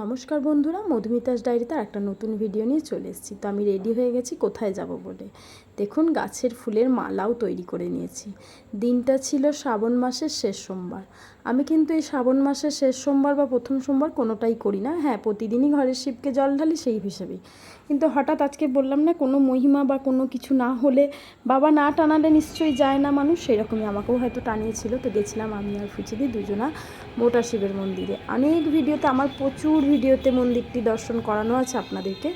নমস্কার বন্ধুরা, মধুমিতাস ডায়েরিতে একটা নতুন ভিডিও নিয়ে চলে এসেছি। তো আমি রেডি হয়ে গেছি, কোথায় যাব বলে? দেখুন, গাছের ফুলের মালাও তৈরি করে নিয়েছি। দিনটা ছিল শ্রাবণ মাসের শেষ সোমবার। আমি কিন্তু এই শ্রাবণ মাসের শেষ সোমবার বা প্রথম সোমবার কোনোটাই করি না। হ্যাঁ প্রতিদিনই ঘরের শিবকে জল ঢালি সেই হিসেবেই। কিন্তু হঠাৎ আজকে বললাম না, কোনো মহিমা বা কোনো কিছু না হলে বাবা না টানালে নিশ্চয়ই যায় না মানুষ, সেরকমই আমাকেও হয়তো টানিয়েছিল। তো গেছিলাম আমি আর ফুচিদি দুজনা মোটা শিবের মন্দিরে। অনেক ভিডিওতে, আমার প্রচুর ভিডিওতে মন্দিরটি দর্শন করানো আছে আপনাদেরকে।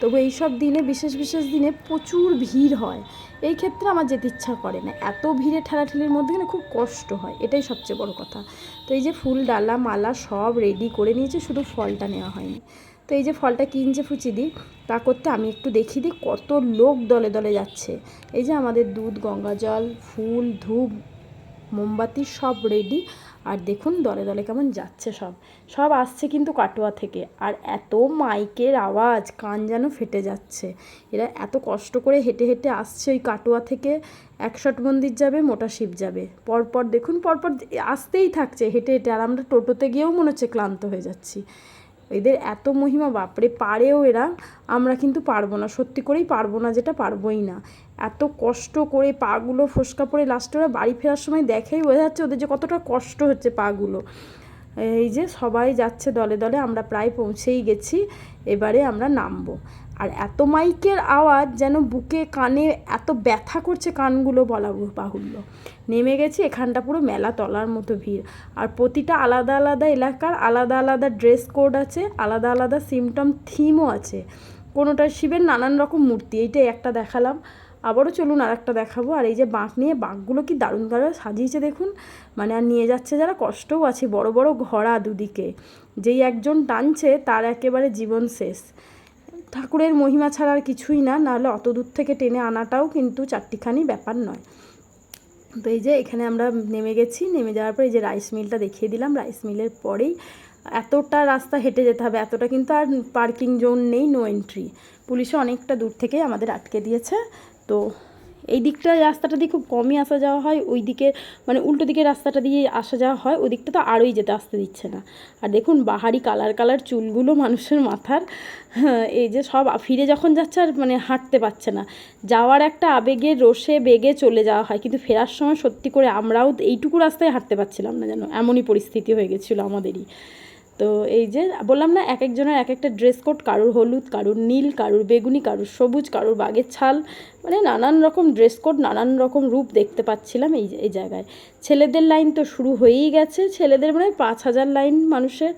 তবু এইসব দিনে, বিশেষ বিশেষ দিনে প্রচুর ভিড় হয়। এই ক্ষেত্রে আমার যেতে ইচ্ছা করে না। এত ভিড়ে ঠেলাঠেলির মধ্যে না খুব কষ্ট হয়। এটাই সবচেয়ে বড় কথা। তো এই যে ফুল, ডালা, মালা সব রেডি করে নিয়েছে, শুধু ফলটা নেওয়া হয়নি। তো এই যে ফলটা কিনছে ফুচিদি তা করতে আমি একটু দেখি দিই কত লোক দলে দলে যাচ্ছে। এই যে আমাদের দুধ গঙ্গা জল ফুল, ধূপ, মোমবাতি সব রেডি আর দেখুন দলে দলে কেমন যাচ্ছে সব। সব আসছে কিন্তু কাটোয়া থেকে। আর এত মাইকের আওয়াজ, কান যেন ফেটে যাচ্ছে। এরা এত কষ্ট করে হেঁটে হেঁটে আসছে ওই কাটোয়া থেকে। একশট মন্দির যাবে, মোটা শিব যাবে। পরপর দেখুন, পরপর আসতেই থাকছে হেঁটে হেঁটে। আর আমরা টোটোতে গিয়েও মনে হচ্ছে ক্লান্ত হয়ে যাচ্ছি। এদের এত মহিমা, বাপরে, পারেও এরা, আমরা কিন্তু পারব না। সত্যি করেই পারব না যেটা পারবোই না। এত কষ্ট করে পাগুলো ফোসকা পড়ে লাস্টে ওরা বাড়ি ফেরার সময় দেখেই বোঝা যাচ্ছে ওদের যে কতটা কষ্ট হচ্ছে পাগুলো। এই যে সবাই যাচ্ছে দলে দলে, আমরা প্রায় পৌঁছেই গেছি, এবারে আমরা নামবো। আর এত মাইকের আওয়াজ যেন বুকে কানে এত ব্যথা করছে কানগুলো বলা বাহুল্য। নেমে গেছি, এখানটা পুরো মেলা তলার মতো ভিড়। আর প্রতিটা আলাদা আলাদা এলাকার আলাদা আলাদা ড্রেস কোড আছে, আলাদা আলাদা সিমটম থিমও আছে। কোনোটা শিবের নানান রকম মূর্তি, এইটাই একটা দেখালাম। আবারও চলুন আর একটা দেখাবো। আর এই যে বাঁক নিয়ে, বাঁকগুলো কি দারুণ দারুণ সাজিয়েছে দেখুন। মানে আর নিয়ে যাচ্ছে যারা, কষ্টও আছে, বড় বড় ঘোড়া দুদিকে। যেই একজন টানছে, তার একেবারে জীবন শেষ। ঠাকুরের মহিমা ছাড়া আর কিছুই না, নাহলে অত দূর থেকে টেনে আনাটাও কিন্তু চারটিখানি ব্যাপার নয়। তো এই যে এখানে আমরা নেমে গেছি, নেমে যাওয়ার পর এই যে রাইস মিলটা দেখিয়ে দিলাম। রাইস মিলের পরেই এতটা রাস্তা হেঁটে যেতে হবে, এতটা কিন্তু আর পার্কিং জোন নেই, নো এন্ট্রি। পুলিশে অনেকটা দূর থেকেই আমাদের আটকে দিয়েছে। তো এই দিকটা রাস্তাটা দিয়ে খুব কমই আসা যাওয়া হয়। ওই দিকে মানে উল্টো দিকে রাস্তাটা দিয়ে আসা যাওয়া হয়। ওই দিকটা তো আরোই যেতে আসতে দিচ্ছে না। আর দেখুন বাহারি কালার কালার চুলগুলো মানুষের মাথার। হ্যাঁ, এই যে সব ফিরে যখন যাচ্ছে আর মানে হাঁটতে পারছে না। যাওয়ার একটা আবেগে রসে বেগে চলে যাওয়া হয়। কিন্তু ফেরার সময় সত্যি করে আমরাও এইটুকু রাস্তায় হাঁটতে পারছিলাম না যেন। এমনই পরিস্থিতি হয়ে গেছিল আমাদেরই। তো এই যে বললাম না এক একজনের এক একটা ড্রেস কোড কারুর হলুদ, কারুর নীল, কারুর বেগুনি, কারুর সবুজ, কারুর বাগের ছাল মানে নানান রকম ড্রেস কোড নানান রকম রূপ দেখতে পাচ্ছিলাম এই এই জায়গায়। ছেলেদের লাইন তো শুরু হয়েই গেছে, ছেলেদের মানে পাঁচ হাজার লাইন মানুষের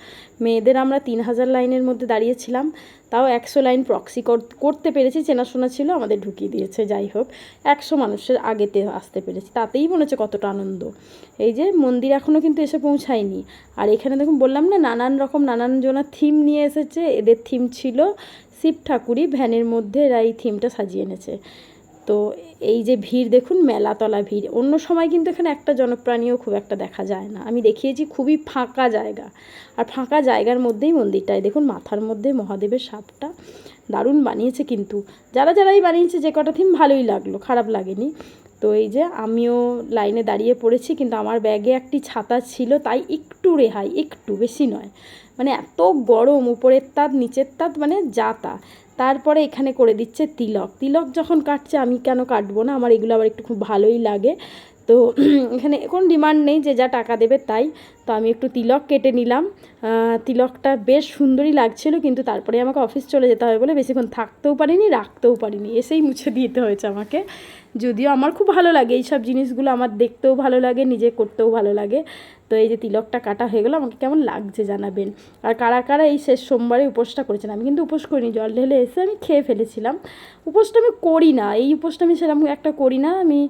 মেয়েদের আমরা তিন হাজার লাইনের মধ্যে দাঁড়িয়েছিলাম, তাও একশো লাইন প্রক্সি করতে পেরেছি, চেনাশোনা ছিল, আমাদের ঢুকিয়ে দিয়েছে, যাই হোক, একশো মানুষের আগেতে আসতে পেরেছি, তাতেই মনে হচ্ছে কতটা আনন্দ। এই যে মন্দির এখনও কিন্তু এসে পৌঁছায়নি, আর এখানে দেখুন বললাম না, নানান রকম, নানান জনের থিম নিয়ে এসেছে, এদের থিম ছিল শিব ঠাকুরই ভ্যানের মধ্যে এরা এই থিমটা সাজিয়ে এনেছে। তো এই যে ভিড়, দেখুন মেলাতলা ভিড়। অন্য সময় কিন্তু এখানে একটা জনপ্রাণীও খুব একটা দেখা যায় না। আমি দেখিয়েছি খুবই ফাঁকা জায়গা। আর ফাঁকা জায়গার মধ্যেই মন্দিরটায়, দেখুন মাথার মধ্যে মহাদেবের সাপটা দারুণ বানিয়েছে কিন্তু। যারা যারাই বানিয়েছে, যে কটা থিম ভালোই লাগল, খারাপ লাগেনি। তো এই যে আমিও লাইনে দাঁড়িয়ে পড়েছি, কিন্তু আমার ব্যাগে একটি ছাতা ছিল, তাই একটু রেহাই, একটু বেশি নয়। মানে এত গরম, উপরের তাত, নিচের তাত মানে যা তা। তারপরে এখানে করে দিচ্ছে তিলক। তিলক যখন কাটছে, আমি কেন কাটবো না? আমার এগুলো আবার একটু খুব ভালোই লাগে। তো, এখানে কোনো ডিমান্ড নেই যে যা টাকা দেবে তাই। তো আমি একটু তিলক কেটে নিলাম। তিলকটা বেশ সুন্দরই লাগছিল, কিন্তু তারপরে আমাকে অফিস চলে যেতে হবে বলে বেশিক্ষণ থাকতেও পারিনি, রাখতেও পারিনি। এসেই মুছে দিতে হয়েছে আমাকে। যদিও আমার খুব ভালো লাগে এই সব জিনিসগুলো আমার দেখতেও ভালো লাগে, নিজে করতেও ভালো লাগে। তো এই যে তিলকটা কাটা হয়ে গেলো, আমাকে কেমন লাগছে জানাবেন। আর কারা কারা এই শেষ সোমবারে উপোসটা করেছেন? আমি কিন্তু উপোস করিনি, জল ঢেলে এসে আমি খেয়ে ফেলেছিলাম। উপোসটা আমি করি না, এই উপোসটা আমি সেরকম একটা করি না। আমি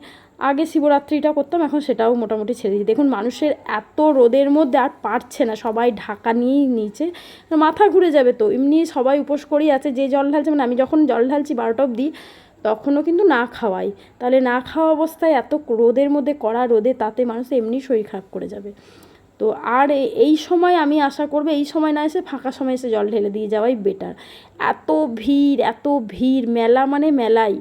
আগে শিবরাত্রিটা করতাম, এখন সেটাও মোটামুটি ছেড়ে দিই। দেখুন, মানুষের এত রোদের মধ্যে আর পারছে না, সবাই ঢাকা নিয়েই নিচে মাথা ঘুরে যাবে তো, এমনি সবাই উপোস করেই আছে, যে জল ঢালছে মানে আমি যখন জল ঢালছি বারোটা অবধি, তখনও কিন্তু না খাওয়াই। তাহলে না খাওয়া অবস্থায় এত রোদের মধ্যে কড়া রোদে, তাতে মানুষ এমনি শরীর খারাপ করে যাবে। তো আর এই সময় আমি আশা করব, এই সময় না এসে ফাঁকা সময় এসে জল ঢেলে দিয়ে যাওয়াই বেটার এত ভিড় এত ভিড়, মেলা মানে মেলাই।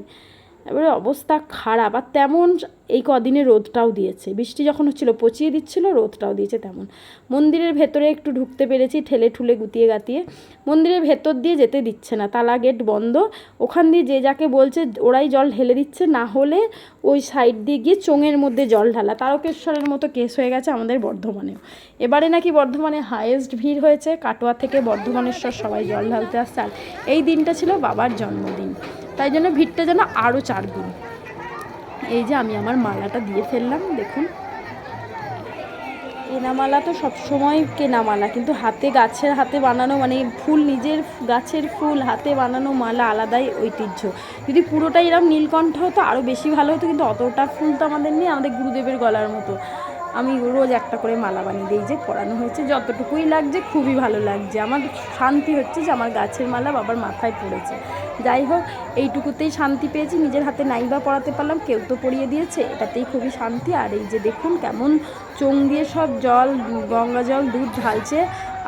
এবারে অবস্থা খারাপ। আর তেমন এই কদিনে রোদটাও দিয়েছে। বৃষ্টি যখন হচ্ছিল, পচিয়ে দিচ্ছিল, রোদটাও দিয়েছে তেমন। মন্দিরের ভেতরে একটু ঢুকতে পেরেছি, ঠেলে ঠুলে গুতিয়ে গাতিয়ে মন্দিরের ভেতর দিয়ে যেতে দিচ্ছে না। তালা গেট বন্ধ। ওখান দিয়ে যে যাকে বলছে, ওরাই জল ঢেলে দিচ্ছে। না হলে ওই সাইড দিয়ে গিয়ে চোঙের মধ্যে জল ঢালা। তারকেশ্বরের মতো কেস হয়ে গেছে আমাদের বর্ধমানেও। এবারে নাকি বর্ধমানে হায়েস্ট ভিড় হয়েছে। কাটোয়া থেকে বর্ধমানেশ্বর সবাই জল ঢালতে আসছে। আর এই দিনটা ছিল বাবার জন্মদিন। তাই জন্য ভিড়টা যেন আরও চার গুণ। এই যে আমি আমার মালাটা দিয়ে ফেললাম, দেখুন। কেনামালা তো সবসময় কেনামালা, কিন্তু হাতে গাছের হাতে বানানো মানে ফুল, নিজের গাছের ফুল, হাতে বানানো মালা আলাদাই ঐতিহ্য। যদি পুরোটাই এরকম নীলকণ্ঠ হতো, আরও বেশি ভালো হতো, কিন্তু অতটা ফুল তো আমাদের নেই, আমাদের গুরুদেবের গলার মতো। আমি রোজ একটা করে মালা বানিয়ে দিই যে পরানো হয়েছে, যতটুকুই লাগছে খুবই ভালো লাগছে। আমার শান্তি হচ্ছে যে আমার গাছের মালা বাবার মাথায় পড়েছে। যাই হোক, এইটুকুতেই শান্তি পেয়েছি, নিজের হাতে নাই বা পড়াতে পারলাম, কেউ তো পড়িয়ে দিয়েছে, এটাতেই খুবই শান্তি। আর এই যে দেখুন কেমন চোং দিয়ে সব জল, গঙ্গা জল, দুধ ঢালছে,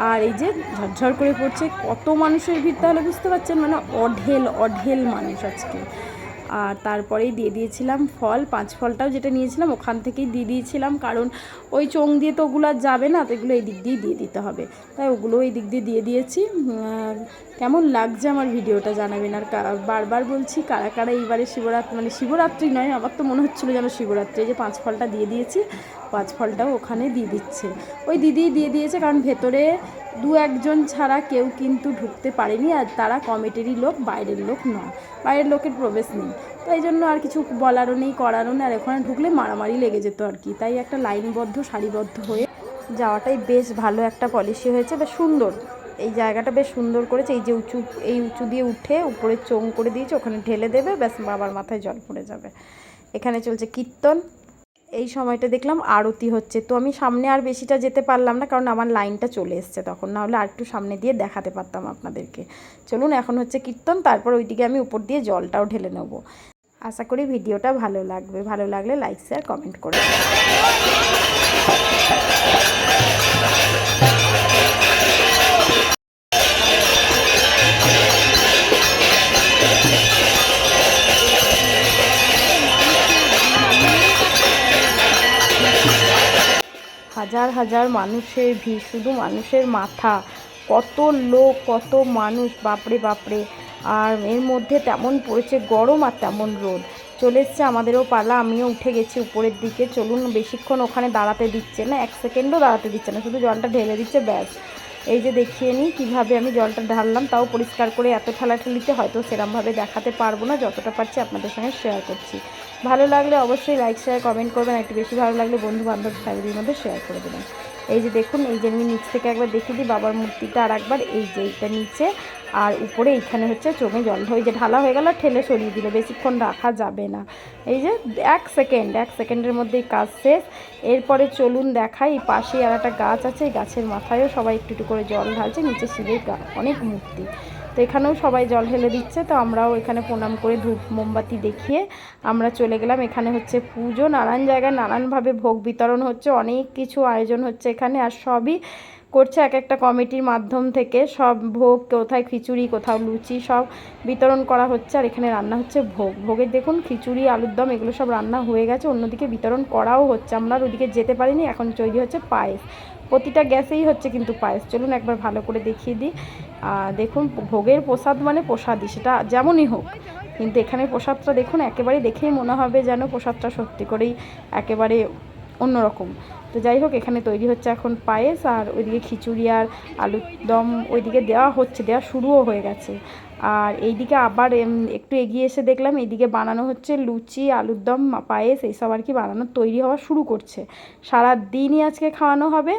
আর এই যে ঝরঝর করে পড়ছে, কত মানুষের ভিড় তাহলে বুঝতে পারছেন? মানে অঢেল অঢেল মানুষ আজকে। আর তারপরেই দিয়ে দিয়েছিলাম ফল, পাঁচ ফলটাও যেটা নিয়েছিলাম ওখান থেকেই দিয়ে দিয়েছিলাম, কারণ ওই চোং দিয়ে তো ওগুলো আর যাবে না, তো এগুলো এই দিক দিয়েই দিয়ে দিতে হবে। তাই ওগুলো এই দিক দিয়ে দিয়ে দিয়েছি। কেমন লাগছে আমার ভিডিওটা জানাবেন? আর বারবার বলছি, কারা কারা এইবারে শিবরাত্রি মানে শিবরাত্রি নয়, আমার তো মনে হচ্ছিল যেন শিবরাত্রি যে পাঁচ ফলটা দিয়ে দিয়েছি, পাঁচ ফলটাও ওখানে দিয়ে দিচ্ছে। ওই দিদি দিয়ে দিয়েছে, কারণ ভেতরে দু একজন ছাড়া কেউ কিন্তু ঢুকতে পারেনি আর তারা কমিটিরই লোক, বাইরের লোক নয়। বাইরের লোকের প্রবেশ নেই। তো এই জন্য আর কিছু বলারও নেই, করারও নেই। আর ওখানে ঢুকলে মারামারি লেগে যেত আর কি। তাই একটা লাইনবদ্ধ, সারিবদ্ধ হয়ে যাওয়াটাই বেশ ভালো একটা পলিসি হয়েছে। বেশ সুন্দর। এই জায়গাটা বেশ সুন্দর করেছে। এই যে উঁচু, এই উঁচু দিয়ে উঠে উপরে চোং করে দিয়েছে, ওখানে ঢেলে দেবে, ব্যাস বাবার মাথায় জল পড়ে যাবে। এখানে চলছে কীর্তন। এই সময়টা দেখলাম আরতি হচ্ছে। তো আমি সামনে আর বেশিটা যেতে পারলাম না, কারণ আমার লাইনটা চলে এসছে তখন। না হলে আর একটু সামনে দিয়ে দেখাতে পারতাম আপনাদেরকে। চলুন এখন হচ্ছে কীর্তন, তারপর ওইদিকে আমি উপর দিয়ে জলটাও ঢেলে নেব। আশা করি ভিডিওটা ভালো লাগবে। ভালো লাগলে লাইক, শেয়ার, কমেন্ট করে হাজার হাজার মানুষের ভিড়, শুধু মানুষের মাথা। কত লোক, কত মানুষ, বাপরে বাপরে। আর এর মধ্যে তেমন পড়েছে গরম আর তেমন রোদ। চলে এসছে আমাদেরও পালা, আমিও উঠে গেছি উপরের দিকে। চলুন বেশিক্ষণ ওখানে দাঁড়াতে দিচ্ছে না, এক সেকেন্ডও দাঁড়াতে দিচ্ছে না, শুধু জলটা ঢেলে দিচ্ছে, ব্যাস। এই যে দেখিয়ে নিই কীভাবে আমি জলটা ঢাললাম, তাও পরিষ্কার করে এত ঠেলাঠেলিতে হয়তো সেরমভাবে দেখাতে পারব না, যতটা পারছি আপনাদের সঙ্গে শেয়ার করছি। ভালো লাগলে অবশ্যই লাইক শেয়ার কমেন্ট করবেন। একটু বেশি ভালো লাগলে বন্ধু বান্ধব ফ্যামিলির মধ্যে শেয়ার করে দেবেন। এই যে দেখুন, এই যে আমি নিচ থেকে একবার দেখিয়ে দিই, বাবার মূর্তিটা আর একবার এই যে এইটা নিচে। আর উপরে এইখানে হচ্ছে চোখে জল হয়ে যে ঢালা হয়ে গেল, ঠেলে সরিয়ে দিল। বেশিক্ষণ রাখা যাবে না। এই যে এক সেকেন্ড এক সেকেন্ডের মধ্যেই কাজ শেষ। এরপরে চলুন দেখাই, এই পাশেই আর একটা গাছ আছে, এই গাছের মাথায়ও সবাই একটু একটু করে জল ঢালছে, নিচে শিবের অনেক মূর্তি। তো এখানেও সবাই জল ঢেলে দিচ্ছে, তো আমরাও এখানে প্রণাম করে ধূপ মোমবাতি দেখিয়ে আমরা চলে গেলাম। এখানে হচ্ছে পুজো, নানান জায়গায় নানানভাবে ভোগ বিতরণ হচ্ছে, অনেক কিছু আয়োজন হচ্ছে এখানে, আর সবই করছে এক একটা কমিটির মাধ্যম থেকে। সব ভোগ, কোথায় খিচুড়ি, কোথাও লুচি সব বিতরণ করা হচ্ছে আর এখানে রান্না হচ্ছে ভোগ। ভোগের দেখুন, খিচুড়ি, আলুর দম, এগুলো সব রান্না হয়ে গেছে। অন্যদিকে বিতরণ করাও হচ্ছে। আমরা আর ওদিকে যেতে পারিনি, এখন তৈরি হচ্ছে পায়েস। প্রতিটা গ্যাসেই হচ্ছে কিন্তু পায়েস। চলুন একবার ভালো করে দেখিয়ে দিই। দেখুন, ভোগের প্রসাদ মানে প্রসাদই, সেটা যেমনই হোক। কিন্তু এখানে প্রসাদটা দেখুন, একেবারে দেখেই মনে হবে যেন প্রসাদটা সত্যি করেই একেবারে অন্যরকম। তো যাই হোক, এখানে তৈরি হচ্ছে এখন পায়েস আর ওইদিকে খিচুড়ি আর আলুর দম ওইদিকে দেওয়া হচ্ছে, দেওয়া শুরুও হয়ে গেছে। আর এইদিকে আবার একটু এগিয়ে এসে দেখলাম, এইদিকে বানানো হচ্ছে লুচি, আলুর দম, পায়েস, এইসব আর কি বানানো, তৈরি হওয়া শুরু করছে। সারা দিনই আজকে খাওয়ানো হবে।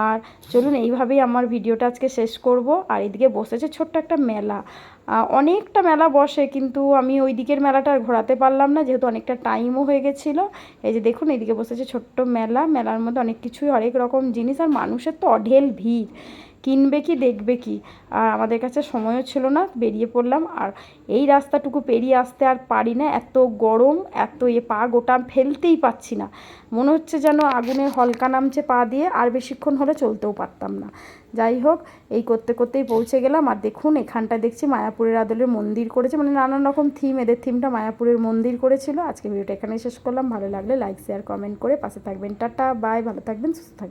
আর চলুন, এইভাবেই আমার ভিডিওটা আজকে শেষ করব। আর এদিকে বসেছে ছোট্ট একটা মেলা। অনেকটা মেলা বসে, কিন্তু আমি ওই দিকের মেলাটা আর ঘোরাতে পারলাম না, যেহেতু অনেকটা টাইমও হয়ে গেছিল। এই যে দেখুন, এইদিকে বসেছে ছোট্ট মেলা। মেলার মধ্যে অনেক কিছুই, অনেক রকম জিনিস, আর মানুষের তো অঢেল ভিড়। কিনবে কি, দেখবে কি? আর আমাদের কাছে সময়ও ছিল না, বেরিয়ে পড়লাম। আর এই রাস্তাটুকু পেরিয়ে আসতে আর পারি না, এত গরম, এত এ পা গোটা ফেলতেই পাচ্ছি না। মনে হচ্ছে যেন আগুনের হলকা নামছে পা দিয়ে, আর বেশিক্ষণ হলে চলতেও পারতাম না। যাই হোক, এই করতে করতেই পৌঁছে গেলাম। আর দেখুন এখানটা দেখছি মায়াপুরের আদলের মন্দির করেছে। মানে নানান রকম থিম এদের থিমটা মায়াপুরের মন্দির করেছিল। আজকে ভিডিওটা এখানেই শেষ করলাম। ভালো লাগলে লাইক শেয়ার কমেন্ট করে পাশে থাকবেন। টাটা বাই ভালো থাকবেন, সুস্থ থাকবেন।